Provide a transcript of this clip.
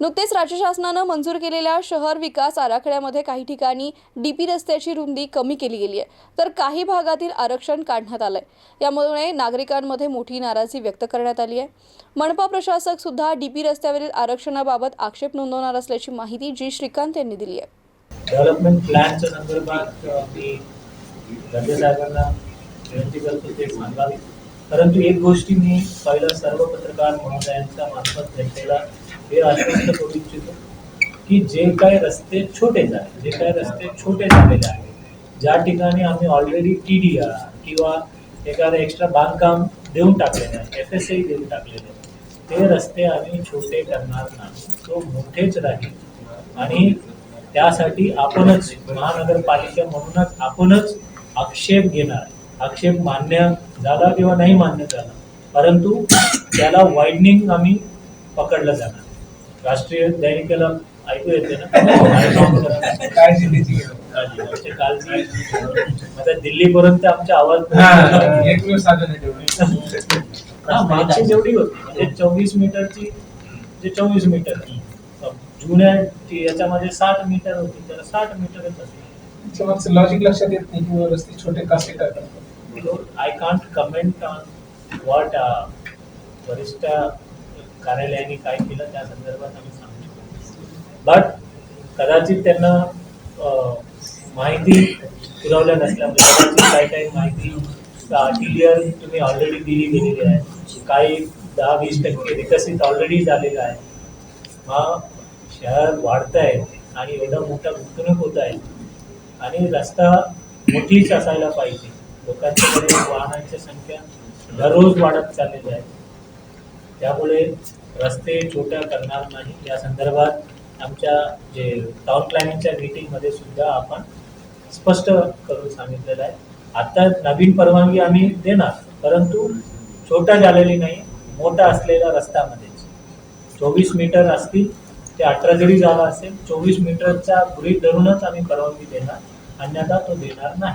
नुकतेच राज्य शासनानं मंजूर केलेल्या शहर विकास आराखड्यामध्ये काही ठिकाणी डीपी रस्त्याची रुंदी कमी केली गेली आहे. तर काही भागातील आरक्षण काढण्यात आलंय. यामुळे नागरिकांमध्ये मोठी नाराजी व्यक्त करण्यात आली आहे. मनपा प्रशासक सुद्धा डीपी रस्त्यावरील आरक्षणाबाबत आक्षेप नोंदवणार असल्याची माहिती जी श्रीकांत यांनी दिली आहे. डेव्हलपमेंट प्लॅनच्या संदर्भात मी साहेबांना विनंती करतो ते सांगावे परंतु एक गोष्टी मी पहिलं सर्व पत्रकार महोदयांच्या मार्फत भेटलेला हे आश्वस्त करू इच्छितो की जे काही रस्ते छोटे झाले जे काही रस्ते छोटे झालेले आहेत ज्या ठिकाणी आम्ही ऑलरेडी टी डी आर किंवा एखादं एक्स्ट्रा बांधकाम देऊन टाकलेलं आहे एफ एस आय देऊन टाकलेले आहे ते रस्ते आम्ही छोटे करणार नाही. तो मोठेच राहील. आणि त्यासाठी आपणच महानगरपालिका म्हणूनच आपणच आक्षेप घेणार. आक्षेप मान्य झाला किंवा नाही मान्य झाला परंतु त्याला वाईडनिंग आम्ही पकडलं जाणार. राष्ट्रीय दैनिकाला ऐकू येते ना? काळजी घ्यायची गरज. काळजी आमची काळजी आता दिल्लीपर्यंत आमचा आवाज हा, एक दिवस. हा मागची जेवढी होती म्हणजे चोवीस मीटरची जे चोवीस मीटर. जुन्या ती याच्यामध्ये साठ मीटर होती तर साठ मीटरच असते लॉजिक लक्षात येत नाही रस्ते छोटे कसे करतात. I can't comment on what वरिष्ठ कार्यालयाने काय केलं त्या संदर्भात आम्ही सांगू शकतो. बट कदाचित त्यांना माहिती पुरवल्या नसल्यामुळे कदाचित काही काही माहिती आर्टिलियर तुम्ही ऑलरेडी दिली गेलेली आहे. काही दहा वीस टक्के विकसित ऑलरेडी झालेलं आहे. हा शहर वाढत आहे आणि एवढा मोठा गुंतवणूक होत आहे. आणि रस्ता मोठीच असायला पाहिजे. लोकांच्या वाहनांची संख्या दररोज वाढत चाललेली आहे. त्यामुळे रस्ते छोट्या करणार नाही. या संदर्भात आमच्या जे टाउन प्लॅनिंगच्या मीटिंगमध्ये सुद्धा आपण स्पष्ट करून सांगितलेलं आहे. आता नवीन परवानगी आम्ही देणार परंतु छोटा झालेली नाही मोठा असलेला रस्त्यामध्येच चोवीस मीटर असतील ते अठरा जरी झाला असेल चोवीस मीटरचा गृहित धरूनच आम्ही परवानगी देणार अन्यथा तो देणार नाही.